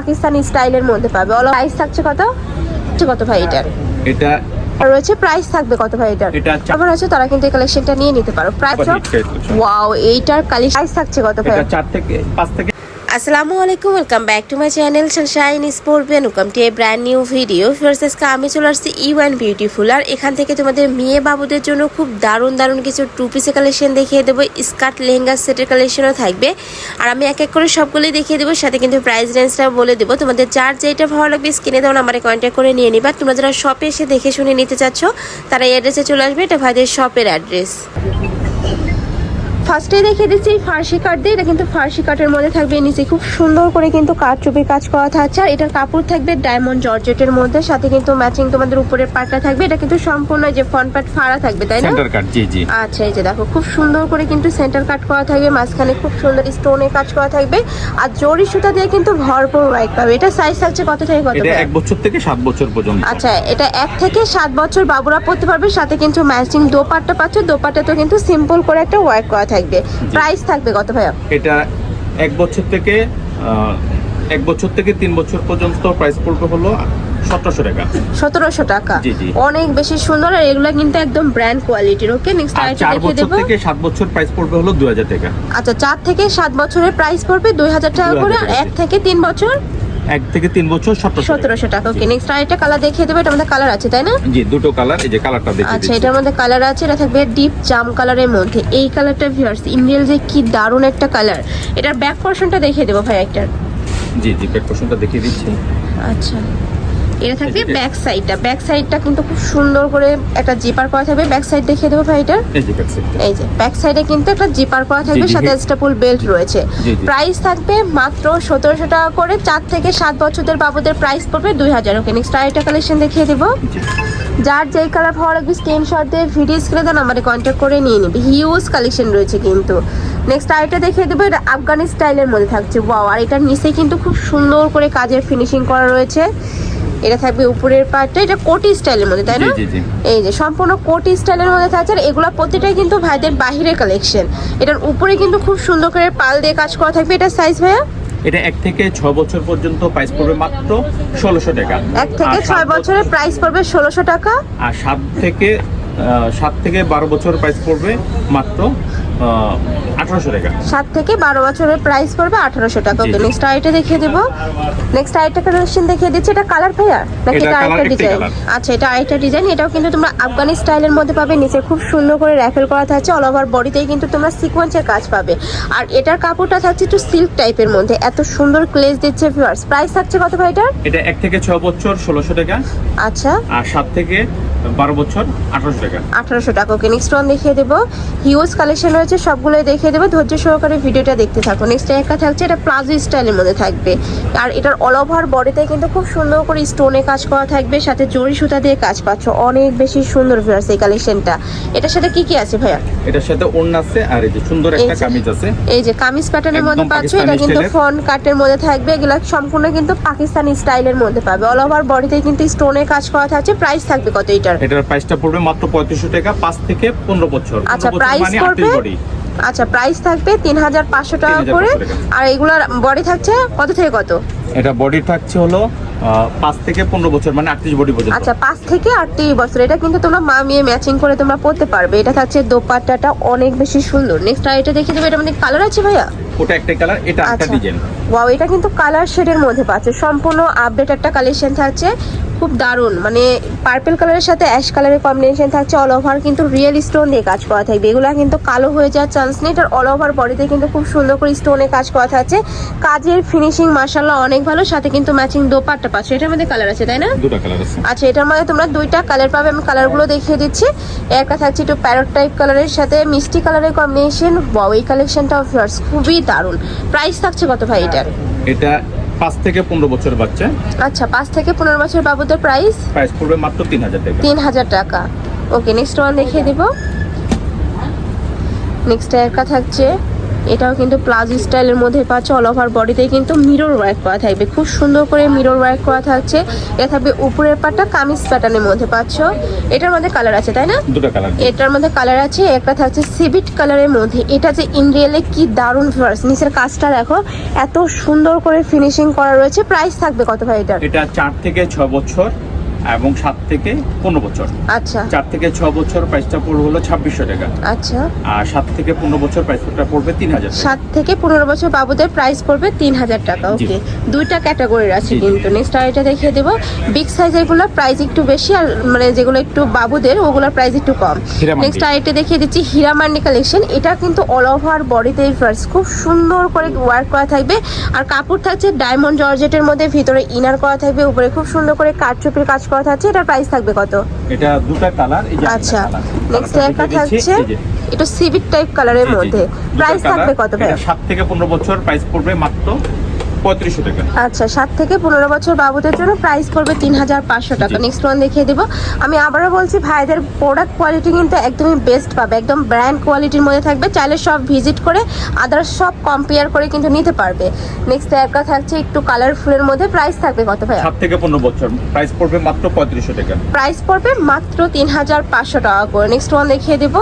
পাকিস্তানি স্টাইলের মধ্যে পাবে। অল প্রাইস থাকছে কত? হচ্ছে কত ভাই এটার? এটা আর রয়েছে প্রাইস থাকবে কত ভাই এটার? এটা আবার আছে তারা কিন্তু এই কালেকশনটা নিয়ে নিতে পারো। প্রাইস। ওয়াও এইটার কালেকশন প্রাইস থাকছে কত ভাই? এটা চার থেকে পাঁচ থেকে আসসালামু আলাইকুম welcome back to my channel sunshine sport welcome to a brand new video first আজকে আমি চলে আসছি ইউ অ্যান্ড বিউটিফুল আর এখান থেকে তোমাদের মেয়ে বাবুদের জন্য খুব দারুণ দারুণ কিছু টু পিসের কালেকশন দেখিয়ে দেবো। স্কার্ট লেহেঙ্গা সেটের কালেকশনও থাকবে। আর আমি এক এক করে সবগুলোই দেখিয়ে দেবো, সাথে কিন্তু প্রাইস রেঞ্জটা বলে দেবো। তোমাদের যার যেটা ভালো লাগবে স্ক্রিনে দেওয়া নাম্বারে কন্ট্যাক্ট করে নিয়ে নিবা। তোমরা যারা শপে এসে দেখে শুনে নিতে চাচ্ছ, তারা এই অ্যাড্রেসে চলে আসবে। এটা ভাইদের শপের অ্যাড্রেস ফার্স্টে দেখিয়ে দিচ্ছি ফার্সি কাট দিয়ে। এটা কিন্তু ফার্সি কাটের মধ্যে থাকবে। নিচে খুব সুন্দর করে কিন্তু কাঠ চুপির কাজ করা থাকছে। আর এটার কাপড় থাকবে ডায়মন্ড জর্জেটের মধ্যে। সাথে কিন্তু ম্যাচিং তোমাদের উপরের পাটটা থাকবে। এটা কিন্তু সম্পূর্ণ যে ফ্রন্ট পার্ট ফাড়া থাকবে তাই না? সেন্টার কাট জি জি। আচ্ছা এই যে দেখো খুব সুন্দর করে কিন্তু সেন্টার কাট করা থাকবে। মাঝখানে খুব সুন্দর স্টোনে কাজ করা থাকবে। আর জরি সুতা দিয়ে কিন্তু ভরপুর ওয়াইক পাবে। এটা সাইজ থাকছে কত থেকে কত এটা ভাইয়া? এক বছর থেকে সাত বছর পর্যন্ত। আচ্ছা এটা এক থেকে সাত বছর বাবুরা পড়তে পারবে। সাথে কিন্তু ম্যাচিং দোপাট্টা পাচ্ছ। দোপাট্টা তো কিন্তু সিম্পল করে একটা ওয়ার্ক করা থাকবে। প্রাইস থাকবে কত ভাইয়া? এটা এক বছর থেকে এক বছর থেকে তিন বছর পর্যন্ত প্রাইস পড়বে হলো সতেরোশো টাকা। সতেরোশো টাকা। জি, জি। অনেক বেশি সুন্দর আর এগুলো কিন্তু একদম ব্র্যান্ড কোয়ালিটির ওকে নেক্সট আইটেম দেখিয়ে দেবো। থেকে সাত বছর প্রাইস পড়বে হলো দুই হাজার টাকা। আচ্ছা চার থেকে সাত বছরের প্রাইস পড়বে দুই হাজার টাকা করে আর এক থেকে তিন বছর এক থেকে তিন বছর সতেরোশো টাকা। ওকে নেক্সট আরেকটা কালার দেখিয়ে দেবো এটা মধ্যে কালার আছে তাই না? জি দুটো কালার এই যে কালারটা দেখি আচ্ছা এটার মধ্যে কালার আছে এটা থাকবে ডিপ জাম কালারের মধ্যে। এই কালারটা ভিউয়ার্স ইন্ডিয়াল যে কি দারুণ একটা কালার এটার ব্যাক পোর্শনটা দেখিয়ে দেবো ভাই একটা। জি জি ব্যাক পোর্শনটা দেখিয়ে দিচ্ছি। আচ্ছা। এটা থাকবে ব্যাক সাইডটা ব্যাক সাইডটা কিন্তু খুব সুন্দর করে একটা জিপার করা থাকবে। ব্যাক সাইড দেখিয়ে দেবো ভাই এটার এই যে ব্যাক সাইডে কিন্তু একটা জিপার করা থাকবে সাথে। স্টেপল বেল্ট রয়েছে। প্রাইস থাকবে মাত্র সতেরোশো টাকা করে। চার থেকে সাত বছরদের বাবুদের প্রাইস পড়বে দুই হাজার। ওকে নেক্সট আরেকটা কালেকশন দেখিয়ে দেবো। যার যেই কালার ভালো লাগবে স্ক্রিনশট দিয়ে ভিডিও স্ক্রিনে দেন আমাদের কন্ট্যাক্ট করে নিয়ে নিবে। হিউজ কালেকশন রয়েছে কিন্তু। নেক্সট আরেকটা দেখিয়ে দেবো এটা আফগানি স্টাইলের মধ্যে থাকছে। ওয়াও আর এটার নিচে কিন্তু খুব সুন্দর করে কাজের ফিনিশিং করা রয়েছে। এটা থাকবে উপরের পার্টটা এটা কোটি স্টাইলের মধ্যে তাই না। এই যে সম্পূর্ণ কোটি স্টাইলের মধ্যে থাকছে আর এগুলো প্রতিটাই কিন্তু ভাইদের বাহিরের কালেকশন এটার উপরে কিন্তু খুব সুন্দর করে পাল দিয়ে কাজ করা থাকবে এটা সাইজ ভাইয়া? এটা এক থেকে ছ বছর পর্যন্ত প্রাইস পড়বে মাত্র ষোলোশো টাকা। এক থেকে ছয় বছরের প্রাইস পড়বে ষোলোশো টাকা। আর সাত থেকে সাত থেকে বারো বছর প্রাইস পড়বে মাত্র আঠারোশো টাকা। সাত থেকে বারো বছরের প্রাইস পড়বে আঠারোশো টাকা। ওকে নেক্সট আইটা দেখিয়ে দেবো। নেক্সট আইটা কালেকশন দেখিয়ে দিচ্ছি এটা কালার ভাইয়া? নাকি এটা এটা আরেকটা ডিজাইন আচ্ছা এটা আরেকটা ডিজাইন এটাও কিন্তু তোমরা আফগানি স্টাইলের মধ্যে পাবে। নিচে খুব সুন্দর করে র্যাফেল করা থাকছে অল ওভার বডিতেই কিন্তু তোমরা সিকোয়েন্সের কাজ পাবে। আর এটার কাপড়টা থাকছে একটু সিল্ক টাইপের মধ্যে। এত সুন্দর ক্লেজ দিচ্ছে ভিউয়ার্স প্রাইস থাকছে কত ভাই এটার এটা এক থেকে ছ বছর ষোলোশো টাকা। আচ্ছা। আর সাত থেকে বারো বছর আঠারোশো টাকা। আঠারোশো টাকা। ওকে নেক্সট ওয়ান দেখিয়ে দেবো। হিউজ কালেকশন রয়েছে সবগুলোই দেখিয়ে দেবো। ধৈর্য সহকারে ভিডিওটা দেখতে থাকো। নেক্সট একটা থাকছে এটা প্লাজো স্টাইলের মধ্যে থাকবে। আর এটার অল ওভার বডিতে কিন্তু খুব সুন্দর করে স্টোনে কাজ করা থাকবে সাথে জরি সুতা দিয়ে কাজ পাচ্ছ। অনেক বেশি সুন্দর ভিউয়ার্স এই কালেকশনটা এটার সাথে কি কি আছে ভাইয়া? এটার সাথে ওড়না আছে আর এই যে সুন্দর একটা কামিজ আছে। এই যে কামিজ প্যাটার্নের মধ্যে পাচ্ছ এটা কিন্তু। ফ্রন্ট কাটের মধ্যে থাকবে। এগুলো সম্পূর্ণ কিন্তু পাকিস্তানি স্টাইলের মধ্যে পাবে। অল ওভার বডিতে কিন্তু স্টোনের কাজ করা থাকছে। প্রাইস থাকবে কত এটার এটার প্রাইসটা পড়বে মাত্র পঁয়ত্রিশশো টাকা পাঁচ থেকে পনেরো বছর। আচ্ছা পনেরো প্রাইস মানে পড়বে? আচ্ছা প্রাইস থাকবে তিন হাজার পাঁচশো টাকা করে। আর এগুলার বডি থাকছে কত থেকে কত? এটা বডি থাকছে হলো পাঁচ থেকে পনেরো বছর মানে আটত্রিশ বডি পর্যন্ত। আচ্ছা পাঁচ থেকে আটত্রিশ বছর। এটা কিন্তু তোমরা মা মেয়ে ম্যাচিং করে তোমরা পড়তে পারবে। এটা থাকছে দোপাট্টাটা অনেক বেশি সুন্দর। নেক্সট আর এটা দেখে দেবে এটা মানে কালার আছে ভাইয়া? ওটা একটা কালার এটা একটা আচ্ছা। ডিজাইন ওয়াও এটা কিন্তু কালার শেডের মধ্যে পাচ্ছে। সম্পূর্ণ আপডেট একটা কালেকশন থাকছে। খুব দারুণ। মানে পার্পেল কালারের সাথে অ্যাশ কালারের কম্বিনেশন থাকছে অল ওভার কিন্তু রিয়েল স্টোন দিয়ে কাজ করা থাকবে। এগুলো কিন্তু কালো হয়ে যাওয়ার চান্স নেই। এটার অল ওভার বডিতে কিন্তু খুব সুন্দর করে স্টোনে কাজ করা থাকছে। কাজের ফিনিশিং মার্শাল্লাহ অনেক ভালো সাথে কিন্তু ম্যাচিং দোপাট্টা পাচ্ছে। এটার মধ্যে কালার আছে তাই না? দুটো কালার আছে। আচ্ছা এটার মধ্যে তোমরা দুইটা কালার পাবে। আমি কালারগুলো দেখিয়ে দিচ্ছি। একটা থাকছে একটু প্যারট টাইপ কালারের সাথে মিষ্টি কালারের কম্বিনেশন ওয়াও এই কালেকশনটাও ফিয়ার্স খুবই দারুণ। প্রাইস থাকছে কত ভাই এটার? এটা পাঁচ থেকে পনেরো বছর বাচ্চা। আচ্ছা পাঁচ থেকে পনেরো বছর বাবুদের প্রাইস প্রাইস পড়বে মাত্র তিন হাজার টাকা। তিন হাজার টাকা। ওকে নেক্সট ওয়ান দেখিয়ে দিব। নেক্সট একটা থাকছে এটাও কিন্তু প্লাজো স্টাইলের মধ্যে পাচ্ছ। অল ওভার বডিতে কিন্তু মিরর ওয়ার্ক করা থাকবে। খুব সুন্দর করে মিরর ওয়ার্ক করা থাকছে। এটা থাকবে উপরের পাটটা কামিজ প্যাটার্নের মধ্যে পাচ্ছ। এটার মধ্যে কালার আছে তাই না? দুটো কালার এটার মধ্যে কালার আছে একটা থাকছে সিভিট কালারের মধ্যে। এটা যে ইন রিয়েলে কি দারুণ ফিগার্স নিচের কাজটা দেখো এত সুন্দর করে ফিনিশিং করা রয়েছে। প্রাইস থাকবে কত ভাই এটার? এটা চার থেকে ছয় বছর। এবং সাত থেকে পনেরো বছর। আচ্ছা। চার থেকে ছ বছর প্রাইসটা পড়বে হলো ছাব্বিশশো টাকা। আচ্ছা। আর সাত থেকে পনেরো বছর প্রাইসটা পড়বে তিন হাজার সাত থেকে পনেরো বছর বাবুদের প্রাইস পড়বে তিন হাজার টাকা ওকে দুইটা ক্যাটাগরির আছে। কিন্তু। নেক্সট আর এটা দেখিয়ে দেবো। বিগ সাইজেরগুলো প্রাইস একটু বেশি আর মানে যেগুলো একটু বাবুদের ওগুলোর প্রাইস একটু কম। নেক্সট আর এটা দেখিয়ে দিচ্ছি হীরামান্ডি কালেকশন এটা কিন্তু অল ওভার বডিতে ফার্স্ট খুব সুন্দর করে ওয়ার্ক করা থাকবে। আর কাপড় থাকছে ডায়মন্ড জর্জেটের মধ্যে ভিতরে ইনার করা থাকবে উপরে খুব সুন্দর করে কাঠ কাঠচুপির কাজ করা থাকছে এটার প্রাইস থাকবে কত? এটা দুটা কালার এই যে আচ্ছা নেক্সট একটা থাকছে এটা সিভিক টাইপ কালারের মধ্যে। প্রাইস থাকবে কত ভাই? 7 থেকে পনেরো বছর প্রাইস পড়বে মাত্র পঁয়ত্রিশশো টাকা। আচ্ছা সাত থেকে পনেরো বছর বাবুদের জন্য প্রাইস পড়বে তিন হাজার পাঁচশো টাকা। নেক্সট ওয়ান দেখিয়ে দেবো। আমি আবারও বলছি ভাইদের প্রোডাক্ট কোয়ালিটি কিন্তু একদমই বেস্ট পাবে। একদম ব্র্যান্ড কোয়ালিটির মধ্যে থাকবে। চাইলে সব ভিজিট করে আদার্স সব কম্পেয়ার করে কিন্তু নিতে পারবে। নেক্সট একটা থাকছে একটু কালারফুলের মধ্যে। প্রাইস থাকবে কত ভাইয়া? সাত থেকে পনেরো বছর। প্রাইস পড়বে মাত্র পঁয়ত্রিশশো টাকা। প্রাইস পড়বে মাত্র তিন হাজার পাঁচশো টাকা করে। নেক্সট ওয়ান দেখিয়ে দেবো।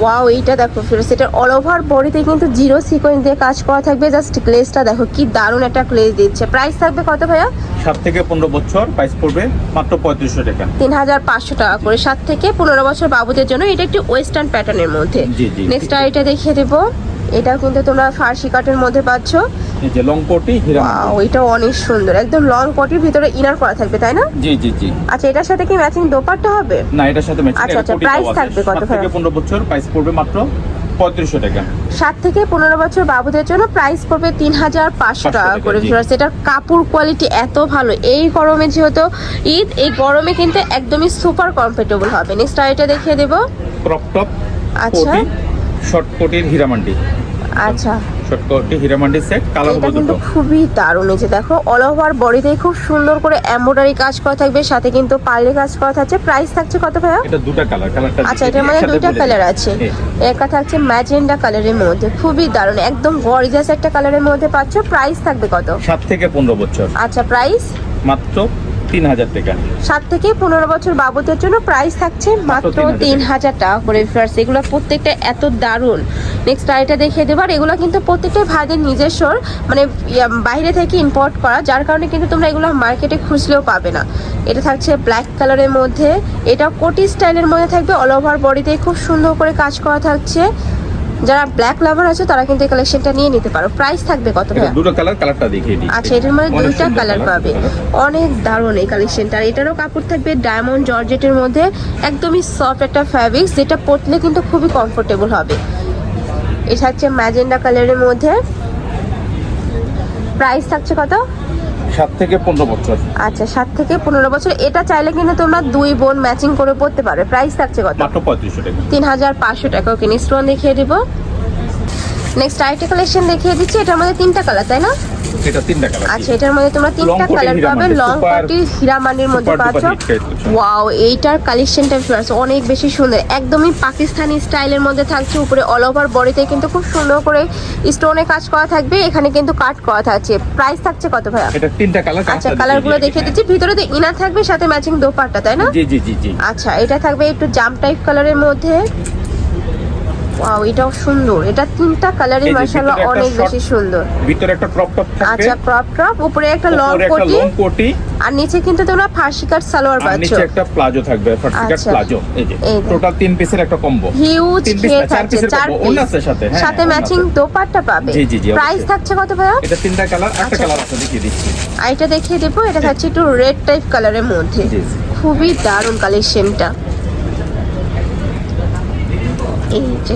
ওয়াও এইটা দেখো ফিরোজ এটার অল ওভার বডিতে কিন্তু জিরো সিকোয়েন্স দিয়ে কাজ করা থাকবে। জাস্ট ক্লেসটা দেখো কি দারুণ একটা ক্লেস দিচ্ছে। প্রাইস থাকবে কত ভাইয়া? সাত থেকে পনেরো বছর প্রাইস পড়বে মাত্র পঁয়ত্রিশশো টাকা। তিন হাজার পাঁচশো টাকা করে। সাত থেকে পনেরো বছর বাবুদের জন্য এটা একটি ওয়েস্টার্ন প্যাটার্নের মধ্যে। নেক্সট আর এটা দেখিয়ে দেবো। এটা কিন্তু তোমরা ফার্সি কাটের মধ্যে পাচ্ছ। এই যে লং কোটি হীরা Wow, এটা অনেক সুন্দর। একদম লং কোটির ভিতরে ইনার করা থাকবে তাই না? জি জি জি। আচ্ছা এটার সাথে কি ম্যাচিং দোপাট্টা হবে? না এটার সাথে ম্যাচিং আচ্ছা, আচ্ছা, price থাকবে কত থেকে ভাড়া? পনেরো বছর প্রাইস পড়বে মাত্র পঁয়ত্রিশশো টাকা। সাত থেকে পনেরো বছর বাবুদের জন্য প্রাইস পড়বে তিন হাজার পাঁচশো টাকা করে। ভিউয়ার্স এটার কাপড় কোয়ালিটি এত ভালো। এই গরমে যেহেতু ঈদ এই গরমে কিন্তু একদমই সুপার কমফোর্টেবল হবে। নেক্সট এটা দেখিয়ে দেবো। ক্রপ টপ আচ্ছা। শর্ট কোটির হীরামান্ডি আচ্ছা। শর্ট কোটি হীরামান্ডি সেট কালার এটা হবে কিন্তু দুটো। খুবই দারুণ যে দেখো অল ওভার বডিতে খুব সুন্দর করে এমব্রয়ডারি কাজ করা থাকবে সাথে কিন্তু পার্লে কাজ করা থাকছে। প্রাইস থাকছে কত ভাইয়া? এটা দুটা কালার কালারটা আচ্ছা এটার মধ্যে দুইটা কালার আছে। একটা থাকছে ম্যাজেন্ডা কালারের মধ্যে খুবই দারুণ একদম গর্জিয়াস একটা কালারের মধ্যে পাচ্ছ। প্রাইস থাকবে কত? সাত থেকে পনেরো বছর। আচ্ছা প্রাইস মাত্র তিন হাজার টাকা। সাত থেকে পনেরো বছর বাবুদের জন্য প্রাইস থাকছে মাত্র তিন হাজার টাকা। করে ফ্লার্স এগুলো প্রত্যেকটা এত দারুণ। নেক্সট আরেকটা দেখিয়ে দেবো। আর এগুলো কিন্তু প্রত্যেকটাই ভাইদের নিজস্বর মানে বাইরে থেকে ইম্পোর্ট করা যার কারণে কিন্তু তোমরা এগুলো মার্কেটে খুঁজলেও পাবে না। এটা থাকছে ব্ল্যাক কালারের মধ্যে। এটা কোটি স্টাইলের মধ্যে থাকবে। অল ওভার বডিতে খুব সুন্দর করে কাজ করা থাকছে। যারা ব্ল্যাক লাভার আছে তারা কিন্তু এই কালেকশনটা নিয়ে নিতে পারো। প্রাইস থাকবে কত ভাইয়া? দুটো কালার কালারটা দেখিয়ে দিই। আচ্ছা এটার মধ্যে দুইটা কালার পাবে। অনেক দারুণ এই কালেকশনটা আর এটারও কাপড় থাকবে ডায়মন্ড জর্জেটের মধ্যে। একদমই সফট একটা ফ্যাব্রিক্স যেটা পরলে কিন্তু খুবই কমফোর্টেবল হবে। এটা হচ্ছে ম্যাজেন্ডা কালারের মধ্যে। প্রাইস থাকছে কত? সাত থেকে পনেরো বছর। আচ্ছা সাত থেকে পনেরো বছর। এটা চাইলে কিন্তু তোমরা দুই বোন ম্যাচিং করে পড়তে পারবে প্রাইস থাকছে কত? মাত্র পঁয়ত্রিশশো টাকা। তিন হাজার পাঁচশো টাকা। ওকে নেক্সট ওয়ান দেখিয়ে দিব। নেক্সট আরেকটা কালেকশন দেখিয়ে দিচ্ছি। এটার মধ্যে তিনটা কালার তাই না? এটা তিনটা কালার আচ্ছা এটার মধ্যে তোমরা তিনটা কালার পাবে লং super- কোটি হীরামান্ডির মধ্যে পাচ্ছ। ওয়াও এইটার কালেকশনটা অনেক বেশি সুন্দর। একদমই পাকিস্তানি স্টাইলের মধ্যে থাকছে উপরে অল ওভার বডিতে কিন্তু খুব সুন্দর করে স্টোনে কাজ করা থাকবে এখানে কিন্তু কাট করা থাকছে। প্রাইস থাকছে কত ভাইয়া? এটা তিনটা কালার আচ্ছা কালারগুলো দেখিয়ে দিচ্ছি। ভিতরে তো ইনার থাকবে সাথে ম্যাচিং দোপাট্টা তাই না? জি জি জি জি। আচ্ছা এটা থাকবে একটু জাম টাইপ কালারের মধ্যে। ওয়াও এটাও সুন্দর। এটা তিনটা কালারই মাশাআল্লাহ অনেক বেশি সুন্দর। ভিতরে একটা ক্রপ টপ থাকবে আচ্ছা ক্রপ টপ উপরে একটা লং কোটি। কোটি। আর নিচে কিন্তু তোমরা ফার্সি কাট সালোয়ার আর পাচ্ছ। নিচে একটা প্লাজো থাকবে আচ্ছা। প্লাজো। এই যে টোটাল তিন পিসের একটা কম্বো হিউজ খেয়ে চার থাকছে। চার পিস আছে সাথে, হ্যাঁ, সাথে ম্যাচিং। দোপাট্টা পাবে। জি, জি, জি, প্রাইস থাকছে কত ভাইয়া? এটা তিনটা কালার একটা আচ্ছা। কালার আছে দেখিয়ে দিচ্ছি। আর এটা দেখিয়ে দেবো এটা থাকছে একটু রেড টাইপ কালারের মধ্যে। খুবই দারুণ কালেকশনটা এই যে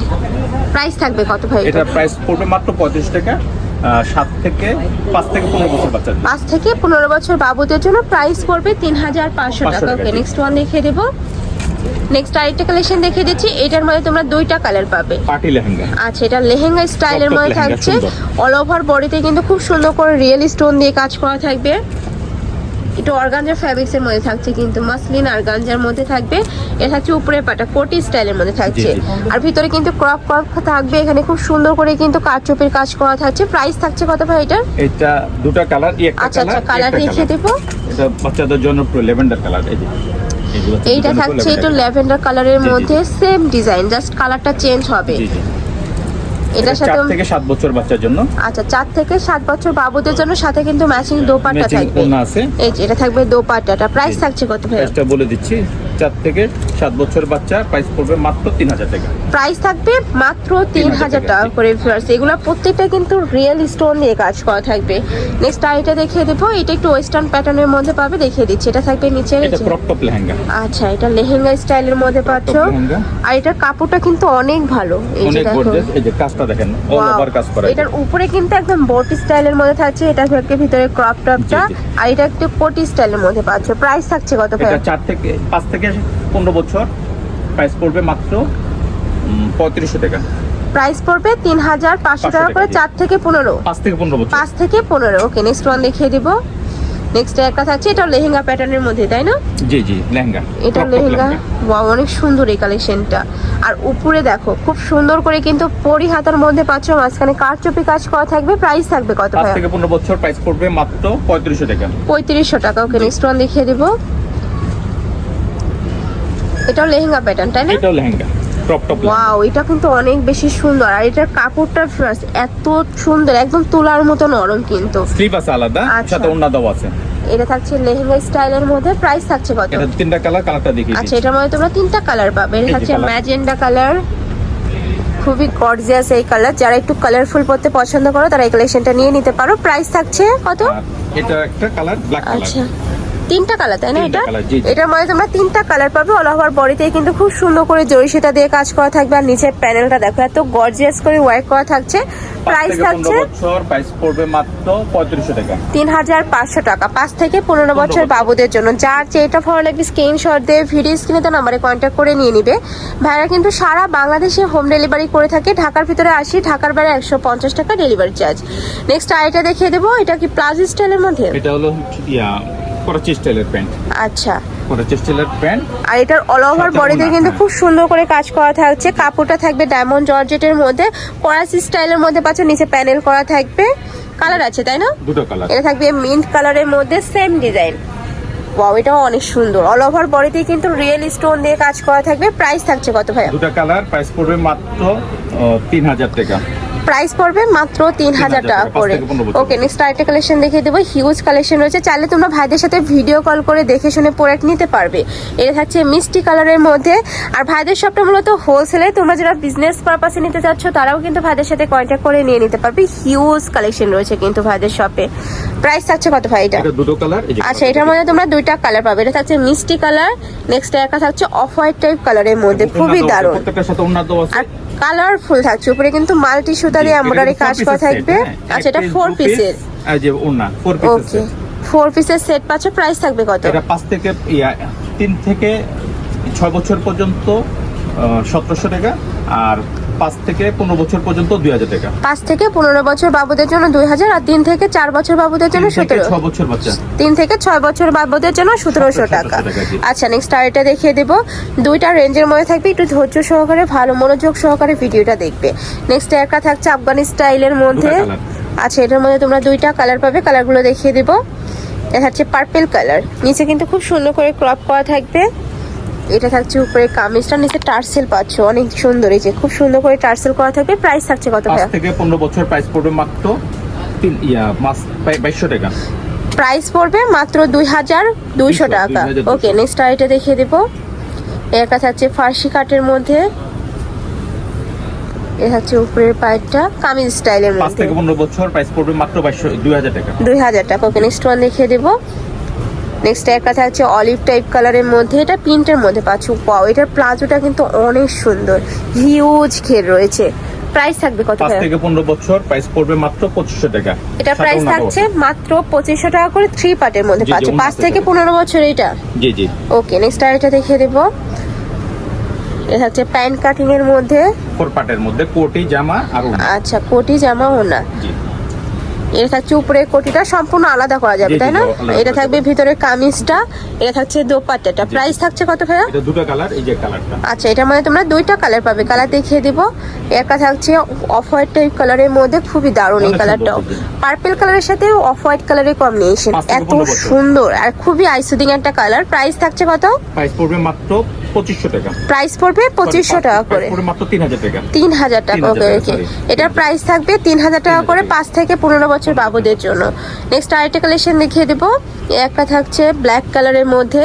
প্রাইস থাকবে কত ভাই এটা প্রাইস পড়বে মাত্র পঁয়ত্রিশ টাকা সাত থেকে পাঁচ থেকে পনেরো বছর বাচ্চাদের পাঁচ থেকে পনেরো বছর বাবুদের জন্য প্রাইস পড়বে তিন হাজার পাঁচশো টাকা। টাকা, ওকে নেক্সট ওয়ান দেখিয়ে দেবো। নেক্সট আরেকটা কালেকশন দেখিয়ে দিচ্ছি। এটার মধ্যে তোমরা দুইটা কালার পাবে। পার্টি লেহেঙ্গা। আচ্ছা এটা লেহেঙ্গা স্টাইলের মধ্যে থাকছে। অল ওভার বডিতে কিন্তু খুব সুন্দর করে রিয়েল স্টোন দিয়ে কাজ করা থাকবে। এটা অর্গানজার ফ্যাব্রিক্স এর মধ্যে থাকছে কিন্তু মাসলিন অর্গানজার মধ্যে থাকবে। এটা থাকছে উপরে পাটা কোটি স্টাইলের মধ্যে থাকছে। আর ভিতরে কিন্তু ক্রপ ক্রপ থাকবে এখানে খুব সুন্দর করে কিন্তু কারচুপির কাজ করা থাকছে। প্রাইস থাকছে কত ভাই এটার? এটা দুটো কালার একটা আচ্ছা আচ্ছা কালার দেখিয়ে দেবো এটা বাচ্চাদের জন্য পুরো লেভেন্ডার কালার এই এইটা থাকছে একটু ল্যাভেন্ডার। কালারের মধ্যে সেম ডিজাইন জাস্ট কালারটা চেঞ্জ হবে। এটা সাথে 4 থেকে সাত বছর বাচ্চার জন্য। আচ্ছা চার থেকে সাত বছর বাবুদের জন্য সাথে কিন্তু ম্যাচিং দোপাট্টা থাকবে। এই এটা থাকবে দোপাট্টাটা। প্রাইস থাকছে কত ভাই এটা বলে দিচ্ছি। চার থেকে সাত বছর বাচ্চা প্রাইস পড়বে মাত্র তিন হাজার টাকা। প্রাইস থাকবে মাত্র তিন হাজার টাকা, করে ভিউয়ার্স এগুলো প্রত্যেকটা কিন্তু রিয়েল স্টোন দিয়ে কাজ করা থাকবে। নেক্সট আইটা দেখিয়ে দেবো। এটা একটু ওয়েস্টার্ন প্যাটার্নের মধ্যে পাবে দেখিয়ে দিচ্ছি। এটা থাকবে নিচে এটা ক্রপ টপ লেহেঙ্গা। আচ্ছা এটা লেহেঙ্গা স্টাইলের মধ্যে পাচ্ছ। আর এটার কাপড়টা কিন্তু অনেক ভালো। এই যে দেখো। এই যে কাজটা দেখেন অল ওভার কাজ করা এটার উপরে কিন্তু একদম বটি স্টাইলের মধ্যে থাকছে। এটা থাকবে ভিতরে ক্রপ টপটা। আর এটা একটু কোটি স্টাইলের মধ্যে পাচ্ছ। প্রাইস থাকছে কত ভাই এটা চার থেকে পাঁচ থেকে পনেরো বছর। প্রাইস পড়বে মাত্র পঁয়ত্রিশশো টাকা। প্রাইস পড়বে তিন হাজার পাঁচশো টাকা করে চার থেকে পনেরো। পাঁচ থেকে পনেরো বছর। পাঁচ থেকে পনেরো ওকে নেক্সট ওয়ান দেখিয়ে দিব। নেক্সট একটা থাকছে এটা লেহেঙ্গা প্যাটার্নের মধ্যে তাই না? জি জি লেহেঙ্গা এটা লেহেঙ্গা। ওয়াও অনেক সুন্দর এই কালেকশনটা আর উপরে দেখো খুব সুন্দর করে কিন্তু পরি হাতার মধ্যে পাচ্ছ মাঝখানে কারচুপি কাজ করা থাকবে প্রাইস থাকবে কত ভাই থেকে পনেরো বছর প্রাইস পড়বে মাত্র পঁয়ত্রিশশো টাকা। পঁয়ত্রিশশো টাকা ওকে নেক্সট ওয়ান দেখিয়ে দিব। এটাও লেহেঙ্গা প্যাটার্ন তাই না? এটাও লেহেঙ্গা ক্রপ টপ ওয়াও এটা কিন্তু অনেক বেশি সুন্দর। আর এটার কাপড়টা first এত সুন্দর একদম তুলার মতো নরম কিন্তু। স্লিভ আছে আলাদা আচ্ছা। সাথে অন্য দাও আছে। এটা থাকছে লেহেঙ্গা স্টাইলের মধ্যে প্রাইস থাকছে কত? এটা তিনটা কালার কালারটা দেখিয়ে আচ্ছা এটার মধ্যে তোমরা তিনটা কালার পাবে। এটা থাকছে ম্যাজেন্ডা কালার খুবই গর্জিয়াস এই কালার যারা একটু কালারফুল পড়তে পছন্দ করো তারা এই কালেকশনটা নিয়ে নিতে পারো। প্রাইস থাকছে কত? এটা একটা কালার ব্ল্যাক কালার আচ্ছা। তিনটা কালার তাই না এটা। এটার মধ্যে তোমরা তিনটা কালার পাবে অল ওভার বডিতে কিন্তু খুব সুন্দর করে জরি সুতা দিয়ে কাজ করা থাকবে আর নিচের প্যানেলটা দেখো এত গর্জিয়াস করে ওয়ার্ক করা থাকছে। প্রাইস থাকছে প্রাইস পড়বে মাত্র পঁয়ত্রিশশো টাকা। থেকে পনেরো বছর বছর। বাবুদের জন্য। যার যেটা ভালো লাগবে স্ক্রিনশট দিয়ে ভিডিও স্ক্রিনে তো নাম্বারে কন্ট্যাক্ট করে নিয়ে নিবে। ভাইরা কিন্তু সারা বাংলাদেশে হোম ডেলিভারি করে থাকে। ঢাকার ভিতরে আসি ঢাকার বাইরে একশো পঞ্চাশ টাকা ডেলিভারি চার্জ নেক্সট আইটা দেখিয়ে দেবো এটা কি প্লাজো স্টাইলের মধ্যে? এটা হলো ইয়া করাচি স্টাইলের প্যান্ট। আচ্ছা। করাচি স্টাইলের প্যান্ট। আর এটার অল ওভার বডিতে কিন্তু। খুব সুন্দর করে কাজ করা থাকছে। কাপড়টা থাকবে ডায়মন্ড জর্জেটের মধ্যে। করাচি স্টাইলের মধ্যে পাচ্ছ নিচে প্যানেল করা থাকবে। কালার আছে তাই না? দুটো কালার এটা থাকবে মিন্ট কালারের মধ্যে সেম ডিজাইন ওয়াও এটাও অনেক সুন্দর। অল ওভার বডিতে কিন্তু রিয়েল স্টোন দিয়ে কাজ করা থাকবে। প্রাইস থাকছে কত ভাইয়া? দুটো কালার প্রাইস পড়বে মাত্র তিন হাজার টাকা। প্রাইস পড়বে মাত্র তিন হাজার টাকা করে। ওকে নেক্সট আরেকটা কালেকশন দেখিয়ে দেবো। হিউজ কালেকশন রয়েছে। চাইলে তোমরা ভাইদের সাথে ভিডিও কল করে দেখে শুনে প্রোডাক্ট নিতে পারবে। এটা থাকছে মিষ্টি কালারের মধ্যে। আর ভাইদের শপটা মূলত হোলসেলে তোমরা যারা বিজনেস পারপাসে নিতে চাচ্ছ তারাও কিন্তু ভাইদের সাথে কন্ট্যাক্ট করে নিয়ে নিতে পারবে। হিউজ কালেকশন রয়েছে কিন্তু ভাইদের শপে প্রাইস থাকছে কত ভাই এটা? দুটো কালার আচ্ছা এটার মধ্যে তোমরা দুইটা কালার পাবে। এটা থাকছে মিষ্টি কালার নেক্সট একটা থাকছে অফ হোয়াইট টাইপ কালারের মধ্যে খুবই দারুণ। আর কালারফুল থাকছে। উপরে কিন্তু মাল্টি সুতা দিয়ে এমব্রয়ডারি কাজ করা থাকবে। হ্যাঁ। আচ্ছা এটা ফোর পিসের আর যে ওনা ফোর পিসের ফোর পিসের সেট পাচ্ছে প্রাইস থাকবে কত? এটা পাঁচ থেকে তিন থেকে ছয় বছর পর্যন্ত সতেরোশো টাকা। আর পাঁচ থেকে পনেরো বছর পর্যন্ত দুই হাজার টাকা। পাঁচ থেকে পনেরো বছর বাবুদের জন্য দুই হাজার আর তিন থেকে চার বছর বাবুদের জন্য সতেরো। ছ বছর বাচ্চা। তিন থেকে ছয় বছর বাবুদের জন্য সতেরোশো টাকা। টাকা, আচ্ছা নেক্সট আর এটা দেখিয়ে দেব। দুইটা রেঞ্জের মধ্যে থাকবে একটু ধৈর্য সহকারে ভালো মনোযোগ সহকারে ভিডিওটা দেখবে। নেক্সট একটা থাকছে আফগানি স্টাইলের মধ্যে। আচ্ছা এটার মধ্যে তোমরা দুইটা কালার পাবে কালারগুলো দেখিয়ে দেব। এটা হচ্ছে পার্পেল কালার নিচে কিন্তু খুব সুন্দর করে ক্রপ করা থাকবে। এটা থাকছে উপরে কামিজটা নিচে টার্সেল পাচ্ছ অনেক সুন্দর। এই যে খুব সুন্দর করে টার্সেল করা থাকবে প্রাইস থাকছে কত ভাইয়া? থেকে পনেরো বছর প্রাইস পড়বে মাত্র তিন ইয়া মাস বাইশশো টাকা। প্রাইস পড়বে মাত্র দুই হাজার দুইশো দুইশো, টাকা। 2200 ওকে নেক্সট আর এটা দেখিয়ে দেবো। একটা থাকছে ফার্সি কাটের মধ্যে। এ হচ্ছে উপরের পায়েরটা কামিজ স্টাইলের মধ্যে। থেকে পনেরো বছর প্রাইস পড়বে মাত্র বাইশশো দুই হাজার টাকা। দুই হাজার টাকা। ওকে নেক্সট ওয়ান দেখিয়ে দেবো। নেক্সট একটা থাকছে অলিভ টাইপ কালারের মধ্যে এটা প্রিন্টের মধ্যে পাচ্ছ। পাও এটার প্লাজোটা কিন্তু অনেক সুন্দর। হিউজ ঘের রয়েছে। প্রাইস থাকবে কত ভাইয়া? থেকে পনেরো বছর প্রাইস পড়বে মাত্র পঁচিশশো টাকা। এটা প্রাইস থাকছে মাত্র পঁচিশশো টাকা করে থ্রি পার্টের মধ্যে পাচ্ছ। ওড়না পাঁচ থেকে এটাতে। পনেরো বছর এটা? জি জি। ওকে নেক্সট আরেকটা দেখিয়ে দেবো। এটা হচ্ছে প্যান্ট কাটিং এর মধ্যে। ফোর পার্টের মধ্যে কোটি জামা আর আচ্ছা কোটি জামা ওনা জি। এটা থাকছে উপরে কোটিটা সম্পূর্ণ আলাদা করা যাবে তাই না? এটা থাকবে ভিতরে কামিজটা এটা থাকছে দোপাট্টাটা। প্রাইস থাকছে কত ভাইয়া? এটা দুটো কালার এই যে কালারটা। আচ্ছা এটার মধ্যে তোমরা দুইটা কালার পাবে। কালার দেখিয়ে দিব। একটা থাকছে অফ হোয়াইট টাইপ কালারের মধ্যে খুবই দারুণ এই কালারটাও। পার্পল কালারের সাথে অফ হোয়াইট কালারের কম্বিনেশন। এত সুন্দর আর খুবই আইসুদিং একটা কালার। প্রাইস থাকছে কত? প্রাইস পড়বে মাত্র পঁচিশশো টাকা। প্রাইস পড়বে পঁচিশশো টাকা করে। প্রাইস মাত্র তিন হাজার টাকা। তিন হাজার টাকা 3000 ওকে টাকা, sorry। এটার প্রাইস থাকবে তিন হাজার টাকা করে পাঁচ থেকে পনেরো বছর বাবুদের জন্য। নেক্সট আরেকটা কালেকশন দেখিয়ে দেবো। একটা থাকছে ব্ল্যাক কালারের মধ্যে।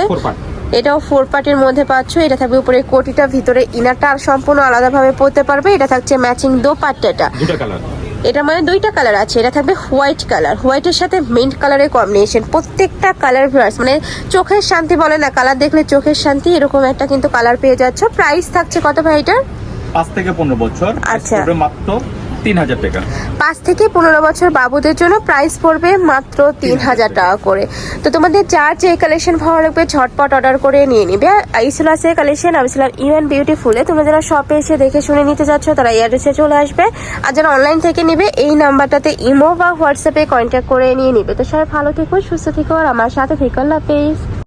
এটাও ফোর পার্টের মধ্যে পাচ্ছ। এটা থাকবে উপরে কোটিটা ভিতরে ইনারটা আর সম্পূর্ণ আলাদাভাবে পরতে পারবে। এটা থাকছে ম্যাচিং দোপাট্টাটা। দুটো কালার এটার মানে দুইটা কালার আছে। এটা থাকবে হোয়াইট কালার হোয়াইটের সাথে মিন্ট কালারের কম্বিনেশন প্রত্যেকটা কালার ভিউয়ার্স মানে চোখের শান্তি বলে না কালার দেখলে চোখের শান্তি এরকম একটা কিন্তু কালার পেয়ে যাচ্ছ। প্রাইস থাকছে কত ভাই এটা পাঁচ থেকে পনেরো বছর। আচ্ছা। মাত্র তিন হাজার টাকা। পাঁচ থেকে পনেরো বছর বাবুদের জন্য প্রাইস পড়বে মাত্র তিন হাজার টাকা করে। তো তোমাদের যার যে কালেকশন ভালো লাগবে ঝটপট অর্ডার করে নিয়ে নিবে। এই ছিল আজকের কালেকশন আমি ছিলাম ইউএন বিউটিফুলে তোমরা যারা শপে এসে দেখে শুনে নিতে যাচ্ছ তারা এই অ্যাড্রেসে চলে আসবে। আর যারা অনলাইন থেকে নিবে এই নাম্বারটাতে ইমো বা হোয়াটসঅ্যাপে কন্ট্যাক্ট করে নিয়ে নিবে। তো সবাই ভালো থেকো সুস্থ থেকো আর আমার সাথে থেকো। আল্লাহ হাফেজ।